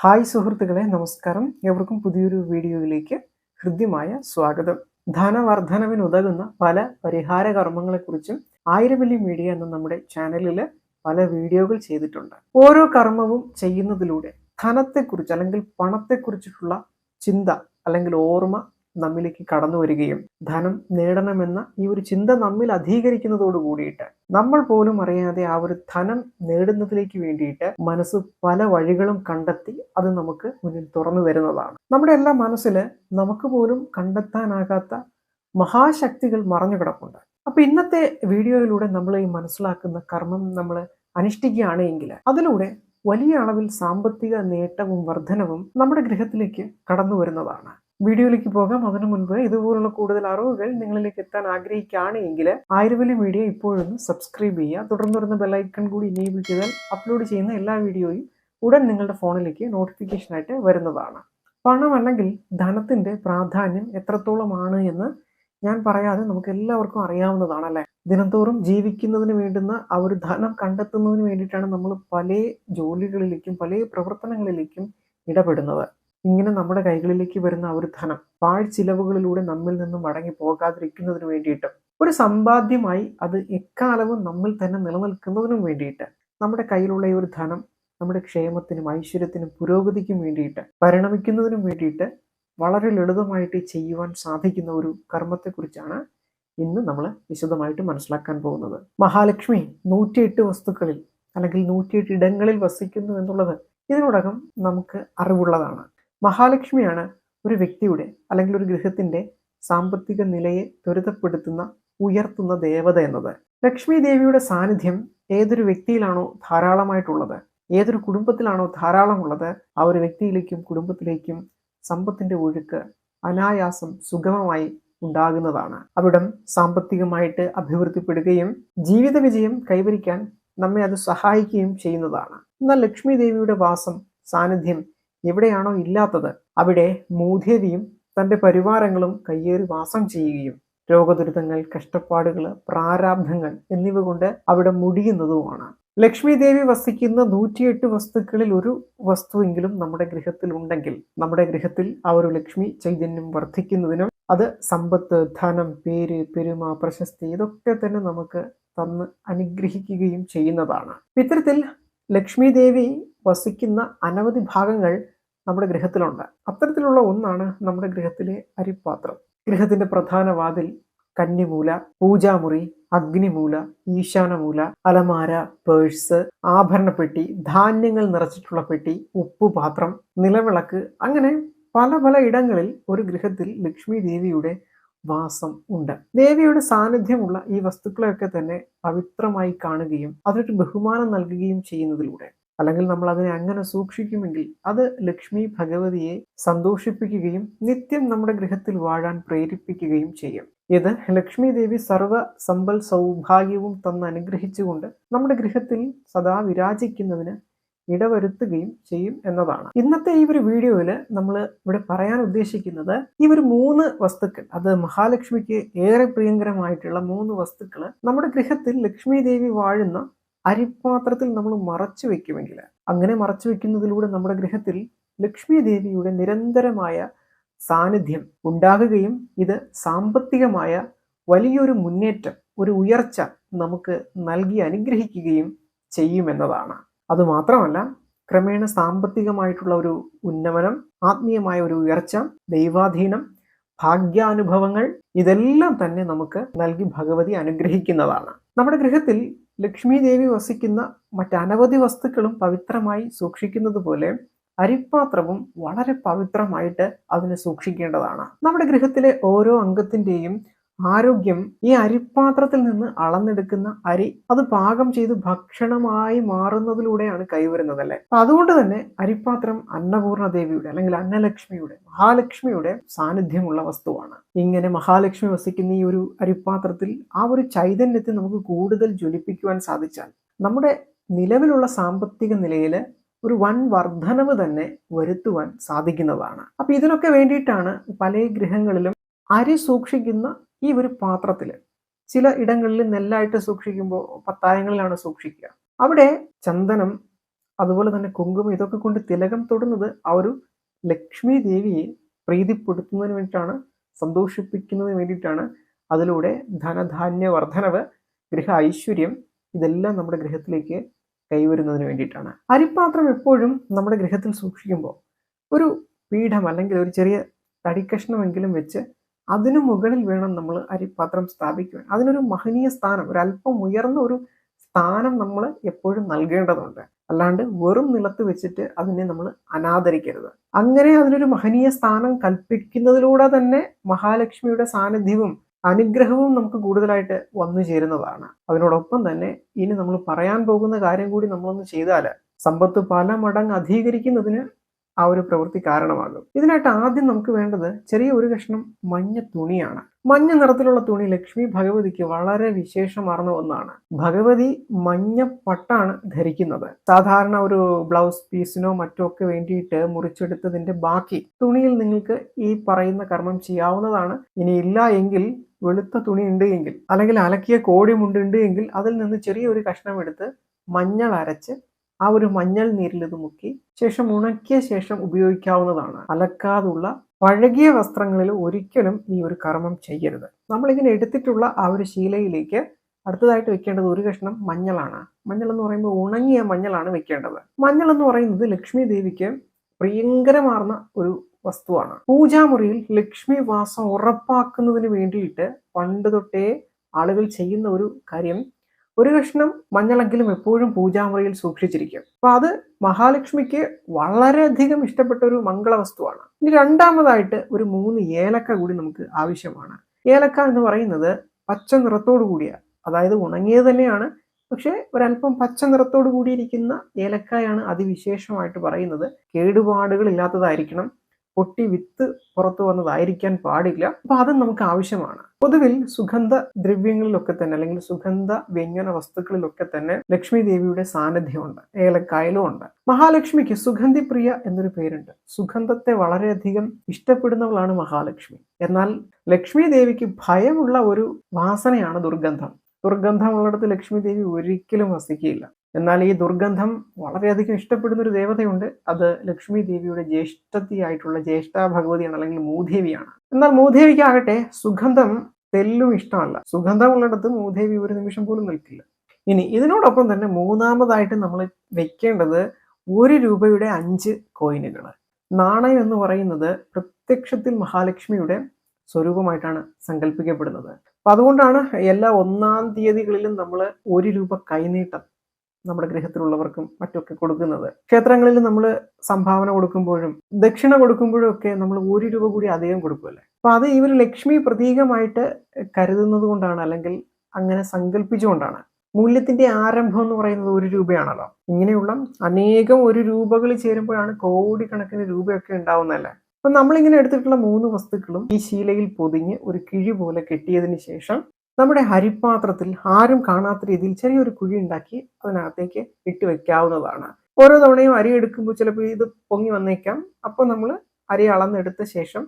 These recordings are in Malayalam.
ഹായ് സുഹൃത്തുക്കളെ നമസ്കാരം. എവർക്കും പുതിയൊരു വീഡിയോയിലേക്ക് ഹൃദ്യമായ സ്വാഗതം. ധനവർദ്ധനവിനുതകുന്ന പല പരിഹാര കർമ്മങ്ങളെക്കുറിച്ചും ആയിരവല്ലി മീഡിയ എന്ന നമ്മുടെ ചാനലിൽ പല വീഡിയോകൾ ചെയ്തിട്ടുണ്ട്. ഓരോ കർമ്മവും ചെയ്യുന്നതിലൂടെ ധനത്തെക്കുറിച്ച് അല്ലെങ്കിൽ പണത്തെക്കുറിച്ചിട്ടുള്ള ചിന്ത അല്ലെങ്കിൽ ഓർമ്മ നമ്മിലേക്ക് കടന്നു വരികയും ധനം നേടണമെന്ന ഈ ഒരു ചിന്ത നമ്മിൽ അധീകരിക്കുന്നതോട് കൂടിയിട്ട് നമ്മൾ പോലും അറിയാതെ ആ ഒരു ധനം നേടുന്നതിലേക്ക് വേണ്ടിയിട്ട് മനസ്സ് പല വഴികളും കണ്ടെത്തി അത് നമുക്ക് മുന്നിൽ തുറന്നു വരുന്നതാണ്. നമ്മുടെ എല്ലാ മനസ്സിൽ നമുക്ക് പോലും കണ്ടെത്താനാകാത്ത മഹാശക്തികൾ മറഞ്ഞു കിടപ്പുണ്ട്. അപ്പൊ ഇന്നത്തെ വീഡിയോയിലൂടെ നമ്മൾ ഈ മനസ്സിലാക്കുന്ന കർമ്മം നമ്മൾ അനുഷ്ഠിക്കുകയാണെങ്കിൽ അതിലൂടെ വലിയ അളവിൽ സാമ്പത്തിക നേട്ടവും വർധനവും നമ്മുടെ ഗൃഹത്തിലേക്ക് കടന്നു വരുന്നതാണ്. വീഡിയോയിലേക്ക് പോകാം. അതിനു മുൻപ് ഇതുപോലുള്ള കൂടുതൽ അറിവുകൾ നിങ്ങളിലേക്ക് എത്താൻ ആഗ്രഹിക്കുകയാണ് എങ്കിൽ ആയുർവേദ വീഡിയോ ഇപ്പോഴൊന്ന് സബ്സ്ക്രൈബ് ചെയ്യുക. തുടർന്ന് വരുന്ന ബെല്ലൈക്കൺ കൂടി ഇനേബിൾ ചെയ്താൽ അപ്ലോഡ് ചെയ്യുന്ന എല്ലാ വീഡിയോയും ഉടൻ നിങ്ങളുടെ ഫോണിലേക്ക് നോട്ടിഫിക്കേഷനായിട്ട് വരുന്നതാണ്. പണം അല്ലെങ്കിൽ ധനത്തിന്റെ പ്രാധാന്യം എത്രത്തോളമാണ് എന്ന് ഞാൻ പറയാതെ നമുക്ക് എല്ലാവർക്കും അറിയാവുന്നതാണ് അല്ലേ? ദിനംതോറും ജീവിക്കുന്നതിന് വേണ്ടുന്ന ആ ഒരു ധനം കണ്ടെത്തുന്നതിന് വേണ്ടിയിട്ടാണ് നമ്മൾ പല ജോലികളിലേക്കും പല പ്രവർത്തനങ്ങളിലേക്കും ഇടപെടുന്നത്. ഇങ്ങനെ നമ്മുടെ കൈകളിലേക്ക് വരുന്ന ഒരു ധനം പാഴ്ചിലവുകളിലൂടെ നമ്മിൽ നിന്നും മടങ്ങി പോകാതിരിക്കുന്നതിന് വേണ്ടിയിട്ട് ഒരു സമ്പാദ്യമായി അത് എക്കാലവും നമ്മിൽ തന്നെ നിലനിൽക്കുന്നതിനും വേണ്ടിയിട്ട് നമ്മുടെ കയ്യിലുള്ള ഈ ഒരു ധനം നമ്മുടെ ക്ഷേമത്തിനും ഐശ്വര്യത്തിനും പുരോഗതിക്കും വേണ്ടിയിട്ട് പരിണമിക്കുന്നതിനും വേണ്ടിയിട്ട് വളരെ ലളിതമായിട്ട് ചെയ്യുവാൻ സാധിക്കുന്ന ഒരു കർമ്മത്തെക്കുറിച്ചാണ് ഇന്ന് നമ്മൾ വിശദമായിട്ട് മനസ്സിലാക്കാൻ പോകുന്നത്. മഹാലക്ഷ്മി നൂറ്റിയെട്ട് വസ്തുക്കളിൽ അല്ലെങ്കിൽ നൂറ്റിയെട്ട് ഇടങ്ങളിൽ വസിക്കുന്നു എന്നുള്ളത് ഇതിനോടകം നമുക്ക് അറിവുള്ളതാണ്. മഹാലക്ഷ്മിയാണ് ഒരു വ്യക്തിയുടെ അല്ലെങ്കിൽ ഒരു ഗൃഹത്തിന്റെ സാമ്പത്തിക നിലയെ ത്വരിതപ്പെടുത്തുന്ന ഉയർത്തുന്ന ദേവത എന്നത്. ലക്ഷ്മി ദേവിയുടെ സാന്നിധ്യം ഏതൊരു വ്യക്തിയിലാണോ ധാരാളമായിട്ടുള്ളത് ഏതൊരു കുടുംബത്തിലാണോ ധാരാളമുള്ളത് ആ ഒരു വ്യക്തിയിലേക്കും കുടുംബത്തിലേക്കും സമ്പത്തിന്റെ ഒഴുക്ക് അനായാസം സുഗമമായി ഉണ്ടാകുന്നതാണ്. അവിടം സാമ്പത്തികമായിട്ട് അഭിവൃദ്ധിപ്പെടുകയും ജീവിത വിജയം കൈവരിക്കാൻ നമ്മെ അത് സഹായിക്കുകയും ചെയ്യുന്നതാണ്. എന്നാൽ ലക്ഷ്മി ദേവിയുടെ വാസം സാന്നിധ്യം എവിടെയാണോ ഇല്ലാത്തത്. അവിടെ മൂധേവിയും തന്റെ പരിവാരങ്ങളും കയ്യേറി വാസം ചെയ്യുകയും രോഗദുരിതങ്ങൾ കഷ്ടപ്പാടുകൾ പ്രാരാബ്ധങ്ങൾ എന്നിവ കൊണ്ട് അവിടെ മുടിയുന്നതുമാണ്. ലക്ഷ്മി ദേവി വസിക്കുന്ന നൂറ്റിയെട്ട് വസ്തുക്കളിൽ ഒരു വസ്തുവെങ്കിലും നമ്മുടെ ഗൃഹത്തിൽ ഉണ്ടെങ്കിൽ നമ്മുടെ ഗൃഹത്തിൽ ആ ഒരു ലക്ഷ്മി ചൈതന്യം വർദ്ധിക്കുന്നതിനും അത് സമ്പത്ത് ധനം പേര് പെരുമ പ്രശസ്തി ഇതൊക്കെ തന്നെ നമുക്ക് തന്ന് അനുഗ്രഹിക്കുകയും ചെയ്യുന്നതാണ്. ഇത്തരത്തിൽ ലക്ഷ്മി ദേവി വസിക്കുന്ന അനവധി ഭാഗങ്ങൾ നമ്മുടെ ഗൃഹത്തിലുണ്ട്. അത്തരത്തിലുള്ള ഒന്നാണ് നമ്മുടെ ഗൃഹത്തിലെ അരിപ്പാത്രം. ഗൃഹത്തിന്റെ പ്രധാന വാതിൽ കന്നിമൂല പൂജാമുറി അഗ്നിമൂല ഈശാനമൂല അലമാര പേഴ്സ് ആഭരണപ്പെട്ടി ധാന്യങ്ങൾ നിറച്ചിട്ടുള്ള പെട്ടി ഉപ്പുപാത്രം നിലവിളക്ക് അങ്ങനെ പല പല ഇടങ്ങളിൽ ഒരു ഗൃഹത്തിൽ ലക്ഷ്മി ദേവിയുടെ വാസം ഉണ്ട്. ദേവിയുടെ സാന്നിധ്യമുള്ള ഈ വസ്തുക്കളെയൊക്കെ തന്നെ പവിത്രമായി കാണുകയും അതിനൊരു ബഹുമാനം നൽകുകയും ചെയ്യുന്നതിലൂടെ അല്ലെങ്കിൽ നമ്മൾ അതിനെ അങ്ങനെ സൂക്ഷിക്കുമെങ്കിൽ അത് ലക്ഷ്മി ഭഗവതിയെ സന്തോഷിപ്പിക്കുകയും നിത്യം നമ്മുടെ ഗൃഹത്തിൽ വാഴാൻ പ്രേരിപ്പിക്കുകയും ചെയ്യും. ഇത് ലക്ഷ്മി ദേവി സർവ സമ്പൽ സൗഭാഗ്യവും തന്ന് അനുഗ്രഹിച്ചുകൊണ്ട് നമ്മുടെ ഗൃഹത്തിൽ സദാ വിരാജിക്കുന്നതിന് ഇടവരുത്തുകയും ചെയ്യും എന്നതാണ്. ഇന്നത്തെ ഈ ഒരു വീഡിയോയിൽ നമ്മൾ ഇവിടെ പറയാൻ ഉദ്ദേശിക്കുന്നത് ഈ ഒരു മൂന്ന് വസ്തുക്കൾ അത് മഹാലക്ഷ്മിക്ക് ഏറെ പ്രിയങ്കരമായിട്ടുള്ള മൂന്ന് വസ്തുക്കൾ നമ്മുടെ ഗൃഹത്തിൽ ലക്ഷ്മി ദേവി വാഴുന്ന അരിപ്പാത്രത്തിൽ നമ്മൾ മറച്ചു വെക്കുമെങ്കിൽ അങ്ങനെ മറച്ചു വെക്കുന്നതിലൂടെ നമ്മുടെ ഗ്രഹത്തിൽ ലക്ഷ്മി ദേവിയുടെ നിരന്തരമായ സാന്നിധ്യം ഉണ്ടാകുകയും ഇത് സാമ്പത്തികമായ വലിയൊരു മുന്നേറ്റം ഒരു ഉയർച്ച നമുക്ക് നൽകി അനുഗ്രഹിക്കുകയും ചെയ്യുമെന്നതാണ് അതുമാത്രമല്ല ക്രമേണ സാമ്പത്തികമായിട്ടുള്ള ഒരു ഉന്നമനം ആത്മീയമായ ഒരു ഉയർച്ച ദൈവാധീനം ഭാഗ്യാനുഭവങ്ങൾ ഇതെല്ലാം തന്നെ നമുക്ക് നൽകി ഭഗവതി അനുഗ്രഹിക്കുന്നതാണ്. നമ്മുടെ ഗൃഹത്തിൽ ലക്ഷ്മി ദേവി വസിക്കുന്ന മറ്റനവധി വസ്തുക്കളും പവിത്രമായി സൂക്ഷിക്കുന്നത് പോലെ അരിപ്പാത്രവും വളരെ പവിത്രമായിട്ട് അതിനെ സൂക്ഷിക്കേണ്ടതാണ്. നമ്മുടെ ഗൃഹത്തിലെ ഓരോ അംഗത്തിന്റെയും ആരോഗ്യം ഈ അരിപ്പാത്രത്തിൽ നിന്ന് അളന്നെടുക്കുന്ന അരി അത് പാകം ചെയ്ത് ഭക്ഷണമായി മാറുന്നതിലൂടെയാണ് കൈവരുന്നത് അല്ലെ അപ്പൊ അതുകൊണ്ട് തന്നെ അരിപ്പാത്രം അന്നപൂർണ ദേവിയുടെ അല്ലെങ്കിൽ അന്നലക്ഷ്മിയുടെ മഹാലക്ഷ്മിയുടെ സാന്നിധ്യമുള്ള വസ്തുവാണ്. ഇങ്ങനെ മഹാലക്ഷ്മി വസിക്കുന്ന ഈ ഒരു അരിപ്പാത്രത്തിൽ ആ ഒരു ചൈതന്യത്തെ നമുക്ക് കൂടുതൽ ജ്വലിപ്പിക്കുവാൻ സാധിച്ചാൽ നമ്മുടെ നിലവിലുള്ള സാമ്പത്തിക നിലയിൽ ഒരു വൻ വർധനവ് തന്നെ വരുത്തുവാൻ സാധിക്കുന്നതാണ്. അപ്പൊ ഇതിനൊക്കെ വേണ്ടിയിട്ടാണ് പല ഗൃഹങ്ങളിലും അരി സൂക്ഷിക്കുന്ന ഈ ഒരു പാത്രത്തിൽ ചില ഇടങ്ങളിൽ നെല്ലായിട്ട് സൂക്ഷിക്കുമ്പോൾ പത്തായങ്ങളിലാണ് സൂക്ഷിക്കുക. അവിടെ ചന്ദനം അതുപോലെ തന്നെ കുങ്കുമം ഇതൊക്കെ കൊണ്ട് തിലകം തൊടുന്നത് ആ ഒരു ലക്ഷ്മി ദേവിയെ പ്രീതിപ്പെടുത്തുന്നതിന് വേണ്ടിയിട്ടാണ് സന്തോഷിപ്പിക്കുന്നതിന് വേണ്ടിയിട്ടാണ്. അതിലൂടെ ധനധാന്യ വർധനവ് ഗൃഹ ഐശ്വര്യം ഇതെല്ലാം നമ്മുടെ ഗൃഹത്തിലേക്ക് കൈവരുന്നതിന് വേണ്ടിയിട്ടാണ്. അരിപ്പാത്രം എപ്പോഴും നമ്മുടെ ഗൃഹത്തിൽ സൂക്ഷിക്കുമ്പോൾ ഒരു പീഠം അല്ലെങ്കിൽ ഒരു ചെറിയ തടിക്കഷ്ണമെങ്കിലും വെച്ച് അതിനു മുകളിൽ വേണം നമ്മൾ അരിപ്പാത്രം സ്ഥാപിക്കുവാൻ. അതിനൊരു മഹനീയ സ്ഥാനം ഒരു അല്പം ഉയർന്ന ഒരു സ്ഥാനം നമ്മൾ എപ്പോഴും നൽകേണ്ടതുണ്ട്. അല്ലാണ്ട് വെറും നിലത്ത് വെച്ചിട്ട് അതിനെ നമ്മൾ അനാദരിക്കരുത്. അങ്ങനെ അതിനൊരു മഹനീയ സ്ഥാനം കൽപ്പിക്കുന്നതിലൂടെ തന്നെ മഹാലക്ഷ്മിയുടെ സാന്നിധ്യവും അനുഗ്രഹവും നമുക്ക് കൂടുതലായിട്ട് വന്നു ചേരുന്നതാണ്. അതിനോടൊപ്പം തന്നെ ഇനി നമ്മൾ പറയാൻ പോകുന്ന കാര്യം കൂടി നമ്മളൊന്ന് ചെയ്താൽ സമ്പത്ത് പല മടങ്ങ് അധികരിക്കുന്നതിന് ആ ഒരു പ്രവൃത്തി കാരണമാകും. ഇതിനായിട്ട് ആദ്യം നമുക്ക് വേണ്ടത് ചെറിയ ഒരു കഷ്ണം മഞ്ഞ തുണിയാണ്. മഞ്ഞ നിറത്തിലുള്ള തുണി ലക്ഷ്മി ഭഗവതിക്ക് വളരെ വിശേഷമാർന്ന ഒന്നാണ്. ഭഗവതി മഞ്ഞ പട്ടാണ് ധരിക്കുന്നത്. സാധാരണ ഒരു ബ്ലൗസ് പീസിനോ മറ്റോ ഒക്കെ വേണ്ടിയിട്ട് മുറിച്ചെടുത്തതിന്റെ ബാക്കി തുണിയിൽ നിങ്ങൾക്ക് ഈ പറയുന്ന കർമ്മം ചെയ്യാവുന്നതാണ്. ഇനി ഇല്ല എങ്കിൽ വെളുത്ത തുണി ഉണ്ട് എങ്കിൽ അല്ലെങ്കിൽ അലക്കിയ കോടിമുണ്ട് എങ്കിൽ അതിൽ നിന്ന് ചെറിയൊരു കഷ്ണം എടുത്ത് മഞ്ഞൾ അരച്ച് ആ ഒരു മഞ്ഞൾ നീരിൽ ഇത് മുക്കി ശേഷം ഉണക്കിയ ശേഷം ഉപയോഗിക്കാവുന്നതാണ്. അലക്കാതുള്ള പഴകിയ വസ്ത്രങ്ങളിൽ ഒരിക്കലും ഈ ഒരു കർമ്മം ചെയ്യരുത്. നമ്മളിങ്ങനെ എടുത്തിട്ടുള്ള ആ ഒരു ശീലയിലേക്ക് അടുത്തതായിട്ട് വെക്കേണ്ടത് ഒരു കഷ്ണം മഞ്ഞളാണ്. മഞ്ഞൾ എന്ന് പറയുമ്പോൾ ഉണങ്ങിയ മഞ്ഞളാണ് വെക്കേണ്ടത്. മഞ്ഞൾ എന്ന് പറയുന്നത് ലക്ഷ്മി ദേവിക്ക് പ്രിയങ്കരമാർന്ന ഒരു വസ്തുവാണ്. പൂജാമുറിയിൽ ലക്ഷ്മി വാസം ഉറപ്പാക്കുന്നതിന് വേണ്ടിയിട്ട് പണ്ട് തൊട്ടേ ആളുകൾ ചെയ്യുന്ന ഒരു കാര്യം ഒരു കഷ്ണം മഞ്ഞളെങ്കിലും എപ്പോഴും പൂജാമുറിയിൽ സൂക്ഷിച്ചിരിക്കും. അപ്പൊ അത് മഹാലക്ഷ്മിക്ക് വളരെയധികം ഇഷ്ടപ്പെട്ട ഒരു മംഗള വസ്തുവാണ് ഇനി രണ്ടാമതായിട്ട് ഒരു മൂന്ന് ഏലക്ക കൂടി നമുക്ക് ആവശ്യമാണ്. ഏലക്ക എന്ന് പറയുന്നത് പച്ച നിറത്തോടു കൂടിയ അതായത് ഉണങ്ങിയത് തന്നെയാണ് പക്ഷേ ഒരല്പം പച്ച നിറത്തോടു കൂടിയിരിക്കുന്ന ഏലക്കായാണ് അതിവിശേഷമായിട്ട് പറയുന്നത്. കേടുപാടുകൾ ഇല്ലാത്തതായിരിക്കണം പൊട്ടി വിത്ത് പുറത്തു വന്നതായിരിക്കാൻ പാടില്ല. അപ്പൊ അത് നമുക്ക് ആവശ്യമാണ്. പൊതുവിൽ സുഗന്ധ ദ്രവ്യങ്ങളിലൊക്കെ തന്നെ അല്ലെങ്കിൽ സുഗന്ധ വ്യഞ്ജന വസ്തുക്കളിലൊക്കെ തന്നെ ലക്ഷ്മി ദേവിയുടെ സാന്നിധ്യമുണ്ട്. ഏലക്കായലും ഉണ്ട്. മഹാലക്ഷ്മിക്ക് സുഗന്ധി പ്രിയ എന്നൊരു പേരുണ്ട്. സുഗന്ധത്തെ വളരെയധികം ഇഷ്ടപ്പെടുന്നവളാണ് മഹാലക്ഷ്മി. എന്നാൽ ലക്ഷ്മി ദേവിക്ക് ഭയമുള്ള ഒരു വാസനയാണ് ദുർഗന്ധം. ദുർഗന്ധമുള്ളിടത്ത് ലക്ഷ്മി ദേവി ഒരിക്കലും വസിക്കുകയില്ല എന്നാൽ ഈ ദുർഗന്ധം വളരെയധികം ഇഷ്ടപ്പെടുന്ന ഒരു ദേവതയുണ്ട്. അത് ലക്ഷ്മി ദേവിയുടെ ജ്യേഷ്ഠത്തിയായിട്ടുള്ള ജ്യേഷ്ഠ ഭഗവതിയാണ് അല്ലെങ്കിൽ മൂദേവിയാണ്. എന്നാൽ മൂദേവിക്കാകട്ടെ സുഗന്ധം തെല്ലും ഇഷ്ടമല്ല. സുഗന്ധമുള്ളിടത്ത് മൂദേവി ഒരു നിമിഷം പോലും നിൽക്കില്ല. ഇനി ഇതിനോടൊപ്പം തന്നെ മൂന്നാമതായിട്ട് നമ്മൾ വെക്കേണ്ടത് ഒരു രൂപയുടെ അഞ്ച് കോയിനുകൾ നാണയം എന്ന് പറയുന്നത് പ്രത്യക്ഷത്തിൽ മഹാലക്ഷ്മിയുടെ സ്വരൂപമായിട്ടാണ് സങ്കല്പിക്കപ്പെടുന്നത്. അപ്പൊ അതുകൊണ്ടാണ് എല്ലാ ഒന്നാം തീയതികളിലും നമ്മൾ ഒരു രൂപ കൈനീട്ടം നമ്മുടെ ഗൃഹത്തിലുള്ളവർക്കും മറ്റൊക്കെ കൊടുക്കുന്നത്. ക്ഷേത്രങ്ങളിൽ നമ്മൾ സംഭാവന കൊടുക്കുമ്പോഴും ദക്ഷിണ കൊടുക്കുമ്പോഴും ഒക്കെ നമ്മൾ ഒരു രൂപ കൂടി അധികം കൊടുക്കുമല്ലേ അപ്പൊ അത് ഇവർ ലക്ഷ്മി പ്രതീകമായിട്ട് കരുതുന്നത് കൊണ്ടാണ് അല്ലെങ്കിൽ അങ്ങനെ സങ്കല്പിച്ചുകൊണ്ടാണ് മൂല്യത്തിന്റെ ആരംഭം എന്ന് പറയുന്നത് ഒരു രൂപയാണല്ലോ. ഇങ്ങനെയുള്ള അനേകം ഒരു രൂപകൾ ചേരുമ്പോഴാണ് കോടിക്കണക്കിന് രൂപയൊക്കെ ഉണ്ടാവുന്നതല്ലേ? അപ്പൊ നമ്മളിങ്ങനെ എടുത്തിട്ടുള്ള മൂന്ന് വസ്തുക്കളും ഈ ശീലയിൽ പൊതിഞ്ഞ് ഒരു കിഴി പോലെ കെട്ടിയതിന് ശേഷം നമ്മുടെ ഹരിപാത്രത്തിൽ ആരും കാണാത്ത രീതിയിൽ ചെറിയൊരു കുഴി ഉണ്ടാക്കി അതിനകത്തേക്ക് ഇട്ട് വെക്കാവുന്നതാണ്. ഓരോ തവണയും അരി എടുക്കുമ്പോൾ ചിലപ്പോൾ ഇത് പൊങ്ങി വന്നേക്കാം. അപ്പോൾ നമ്മൾ അരി അളന്നെടുത്ത ശേഷം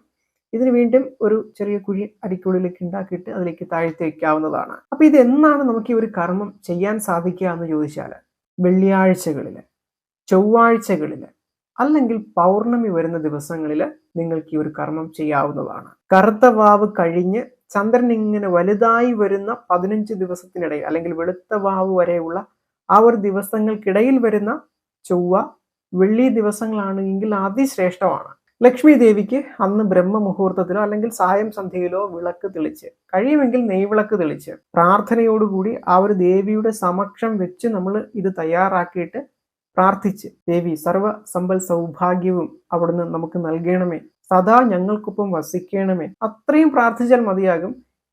ഇതിന് വീണ്ടും ഒരു ചെറിയ കുഴി അരിക്കുള്ളിലേക്ക് ഉണ്ടാക്കിയിട്ട് അതിലേക്ക് താഴ്ത്തി വെക്കാവുന്നതാണ്. അപ്പൊ ഇത് എന്നാണ് നമുക്ക് ഈ ഒരു കർമ്മം ചെയ്യാൻ സാധിക്കുക എന്ന് ചോദിച്ചാൽ വെള്ളിയാഴ്ചകളിൽ ചൊവ്വാഴ്ചകളിൽ അല്ലെങ്കിൽ പൗർണമി വരുന്ന ദിവസങ്ങളിൽ നിങ്ങൾക്ക് ഈ ഒരു കർമ്മം ചെയ്യാവുന്നതാണ്. കറുത്ത വാവ് കഴിഞ്ഞ് ചന്ദ്രൻ ഇങ്ങനെ വലുതായി വരുന്ന പതിനഞ്ച് ദിവസത്തിനിടയിൽ അല്ലെങ്കിൽ വെളുത്ത വാവ് വരെയുള്ള ആ ഒരു ദിവസങ്ങൾക്കിടയിൽ വരുന്ന ചൊവ്വ വെള്ളി ദിവസങ്ങളാണ് എങ്കിൽ അതിശ്രേഷ്ഠമാണ്. ലക്ഷ്മി ദേവിക്ക് അന്ന് ബ്രഹ്മ മുഹൂർത്തത്തിലോ അല്ലെങ്കിൽ സായം സന്ധ്യയിലോ വിളക്ക് തെളിച്ച് കഴിയുമെങ്കിൽ നെയ്വിളക്ക് തെളിച്ച് പ്രാർത്ഥനയോടുകൂടി ആ ഒരു ദേവിയുടെ സമക്ഷം വെച്ച് നമ്മൾ ഇത് തയ്യാറാക്കിയിട്ട് പ്രാർത്ഥിച്ച് ദേവി സർവ സമ്പൽ സൗഭാഗ്യവും അവിടുന്ന് നമുക്ക് നൽകണമേ സദാ ഞങ്ങൾക്കൊപ്പം വസിക്കണമേ. അത്രയും പ്രാർത്ഥിച്ചാൽ മതിയാകും.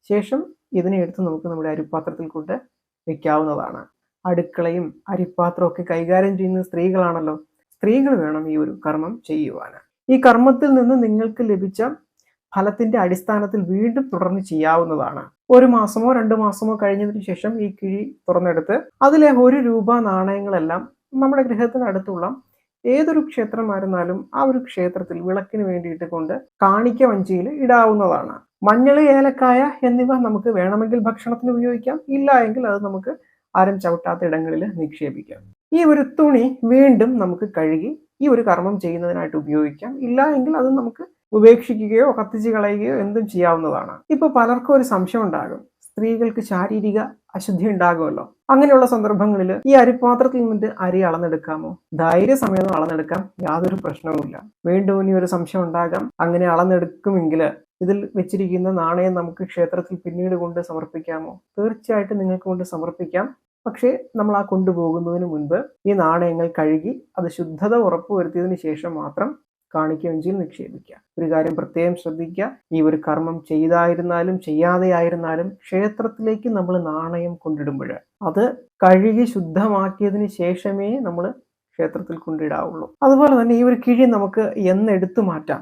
ശേഷം ഇതിനെ എടുത്ത് നമുക്ക് നമ്മുടെ അരിപ്പാത്രത്തിൽ കൊണ്ട് വെക്കാവുന്നതാണ്. അടുക്കളയും അരിപ്പാത്രവും ഒക്കെ കൈകാര്യം ചെയ്യുന്ന സ്ത്രീകളാണല്ലോ. സ്ത്രീകൾ വേണം ഈ ഒരു കർമ്മം ചെയ്യുവാൻ. ഈ കർമ്മത്തിൽ നിന്ന് നിങ്ങൾക്ക് ലഭിച്ച ഫലത്തിന്റെ അടിസ്ഥാനത്തിൽ വീണ്ടും തുടർന്ന് ചെയ്യാവുന്നതാണ്. ഒരു മാസമോ രണ്ടു മാസമോ കഴിഞ്ഞതിന് ശേഷം ഈ കിഴി തുറന്നെടുത്ത് അതിലെ ഒരു രൂപ നാണയങ്ങളെല്ലാം നമ്മുടെ ഗൃഹത്തിനടുത്തുള്ള ഏതൊരു ക്ഷേത്രമായിരുന്നാലും ആ ഒരു ക്ഷേത്രത്തിൽ വിളക്കിന് വേണ്ടിയിട്ട് കൊണ്ട് കാണിക്ക വഞ്ചിയിൽ ഇടാവുന്നതാണ്. മഞ്ഞൾ ഏലക്കായ എന്നിവ നമുക്ക് വേണമെങ്കിൽ ഭക്ഷണത്തിന് ഉപയോഗിക്കാം. ഇല്ല എങ്കിൽ അത് നമുക്ക് ആരും ചവിട്ടാത്ത ഇടങ്ങളിൽ നിക്ഷേപിക്കാം. ഈ ഒരു തുണി വീണ്ടും നമുക്ക് കഴുകി ഈ ഒരു കർമ്മം ചെയ്യുന്നതിനായിട്ട് ഉപയോഗിക്കാം. ഇല്ല എങ്കിൽ അത് നമുക്ക് ഉപേക്ഷിക്കുകയോ കത്തിച്ച് കളയുകയോ എന്തും ചെയ്യാവുന്നതാണ്. ഇപ്പൊ പലർക്കും ഒരു സംശയം ഉണ്ടാകും. സ്ത്രീകൾക്ക് ശാരീരിക അശുദ്ധി ഉണ്ടാകുമല്ലോ. അങ്ങനെയുള്ള സന്ദർഭങ്ങളിൽ ഈ അരിപാത്രത്തിൽ നിന്നിട്ട് അരി അളന്നെടുക്കാമോ? ധൈര്യസമേതം അളന്നെടുക്കാം. യാതൊരു പ്രശ്നവുമില്ല. വീണ്ടും ഇനി ഒരു സംശയം ഉണ്ടാകാം. അങ്ങനെ അളന്നെടുക്കുമെങ്കിൽ ഇതിൽ വെച്ചിരിക്കുന്ന നാണയം നമുക്ക് ക്ഷേത്രത്തിൽ പിന്നീട് കൊണ്ട് സമർപ്പിക്കാമോ? തീർച്ചയായിട്ടും നിങ്ങൾക്ക് കൊണ്ട് സമർപ്പിക്കാം. പക്ഷേ നമ്മൾ ആ കൊണ്ടുപോകുന്നതിന് മുൻപ് ഈ നാണയങ്ങൾ കഴുകി അത് ശുദ്ധത ഉറപ്പുവരുത്തിയതിന് ശേഷം മാത്രം കാണിക്കവഞ്ചിയിൽ നിക്ഷേപിക്കുക. ഒരു കാര്യം പ്രത്യേകം ശ്രദ്ധിക്കുക. ഈ ഒരു കർമ്മം ചെയ്തായിരുന്നാലും ചെയ്യാതെയായിരുന്നാലും ക്ഷേത്രത്തിലേക്ക് നമ്മൾ നാണയം കൊണ്ടിടുമ്പോൾ അത് കഴുകി ശുദ്ധമാക്കിയതിന് ശേഷമേ നമ്മൾ ക്ഷേത്രത്തിൽ കൊണ്ടിടാവുള്ളൂ. അതുപോലെ തന്നെ ഈ ഒരു കിഴി നമുക്ക് എന്നെടുത്തു മാറ്റാം.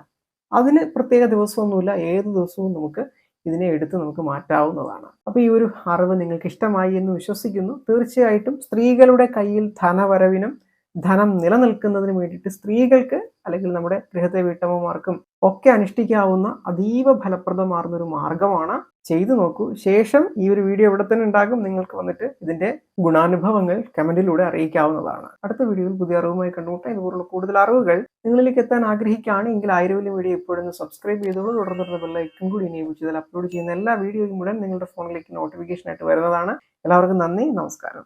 അതിന് പ്രത്യേക ദിവസമൊന്നുമില്ല. ഏത് ദിവസവും നമുക്ക് ഇതിനെ എടുത്ത് നമുക്ക് മാറ്റാവുന്നതാണ്. അപ്പോൾ ഈ ഒരു അറിവ് നിങ്ങൾക്ക് ഇഷ്ടമായി എന്ന് വിശ്വസിക്കുന്നു. തീർച്ചയായിട്ടും സ്ത്രീകളുടെ കയ്യിൽ ധനവരവിനും ധനം നിലനിൽക്കുന്നതിന് വേണ്ടിയിട്ട് സ്ത്രീകൾക്ക് അല്ലെങ്കിൽ നമ്മുടെ ഗൃഹത്തെ വീട്ടമ്മമാർക്കും ഒക്കെ അനുഷ്ഠിക്കാവുന്ന അതീവ ഫലപ്രദമാർന്ന ഒരു മാർഗമാണ് ചെയ്തു നോക്കൂ. ശേഷം ഈ ഒരു വീഡിയോ ഇവിടെ തന്നെ ഉണ്ടാകും. നിങ്ങൾക്ക് വന്നിട്ട് ഇതിന്റെ ഗുണാനുഭവങ്ങൾ കമന്റിലൂടെ അറിയിക്കാവുന്നതാണ്. അടുത്ത വീഡിയോയിൽ പുതിയ അറിവുമായി കണ്ടുമുട്ടാം. ഇതുപോലുള്ള കൂടുതൽ അറിവുകൾ നിങ്ങളിലേക്ക് എത്താൻ ആഗ്രഹിക്കുകയാണെങ്കിൽ ആയിരവല്യ വീഡിയോ ഇപ്പോഴൊന്ന് സബ്സ്ക്രൈബ് ചെയ്തോളൂ. തുടർന്നുള്ള ബെല്ലൈക്കും കൂടി ഇനിയിപ്പിച്ച് ഇതിൽ അപ്ലോഡ് ചെയ്യുന്ന എല്ലാ വീഡിയോയും ഉടൻ നിങ്ങളുടെ ഫോണിലേക്ക് നോട്ടിഫിക്കേഷൻ ആയിട്ട് വരുന്നതാണ്. എല്ലാവർക്കും നന്ദി. നമസ്കാരം.